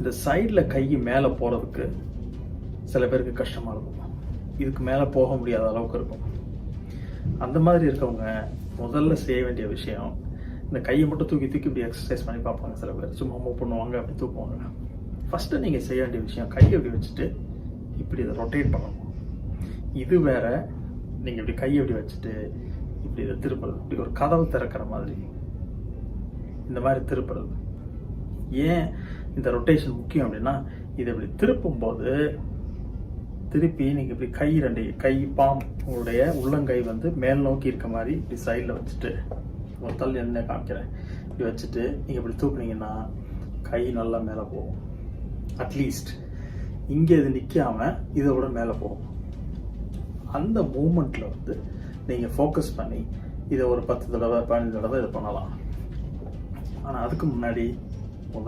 இந்த சைடில் கை மேலே போகிறதுக்கு சில பேருக்கு கஷ்டமாக இருக்கும். இதுக்கு மேலே போக முடியாத அளவுக்கு இருக்கும். அந்த மாதிரி இருக்கவங்க முதல்ல செய்ய வேண்டிய விஷயம் இந்த கையை மட்டும் தூக்கி தூக்கி இப்படி எக்ஸசைஸ் பண்ணி பார்ப்பாங்க சில பேர். சும்மா மூவ் பண்ணுவாங்க அப்படி தூக்குவாங்க. ஃபஸ்ட்டு நீங்கள் செய்ய வேண்டிய விஷயம் கையை இப்படி வச்சுட்டு இப்படி இதை ரொட்டேட் பண்ணணும். இது வேற நீங்கள் இப்படி கையை இப்படி வச்சுட்டு இப்படி இதை திருப்புறது. இப்படி ஒரு கதவு திறக்கிற மாதிரி. இந்த மாதிரி திருப்புறது. ஏன் இந்த ரொட்டேஷன் முக்கியம் அப்படின்னா இதை இப்படி திருப்பும் போது திருப்பி நீங்கள் இப்படி கை ரெண்டு கை பாம் உங்களுடைய உள்ளங்கை வந்து மேல் நோக்கி இருக்க மாதிரி இப்படி சைடில் வச்சுட்டு ஒரு தள்ளி என்ன காமிக்கிறேன். இப்படி வச்சுட்டு நீங்கள் இப்படி தூக்குனீங்கன்னா கை நல்லா மேலே போகும். அட்லீஸ்ட் இங்கே இது நிற்காம இதை விட மேலே போகும். அந்த மூமெண்ட்டில் வந்து நீங்கள் ஃபோக்கஸ் பண்ணி இதை ஒரு பத்து தடவை பதினஞ்சு தடவை இது பண்ணலாம். ஆனால் அதுக்கு முன்னாடி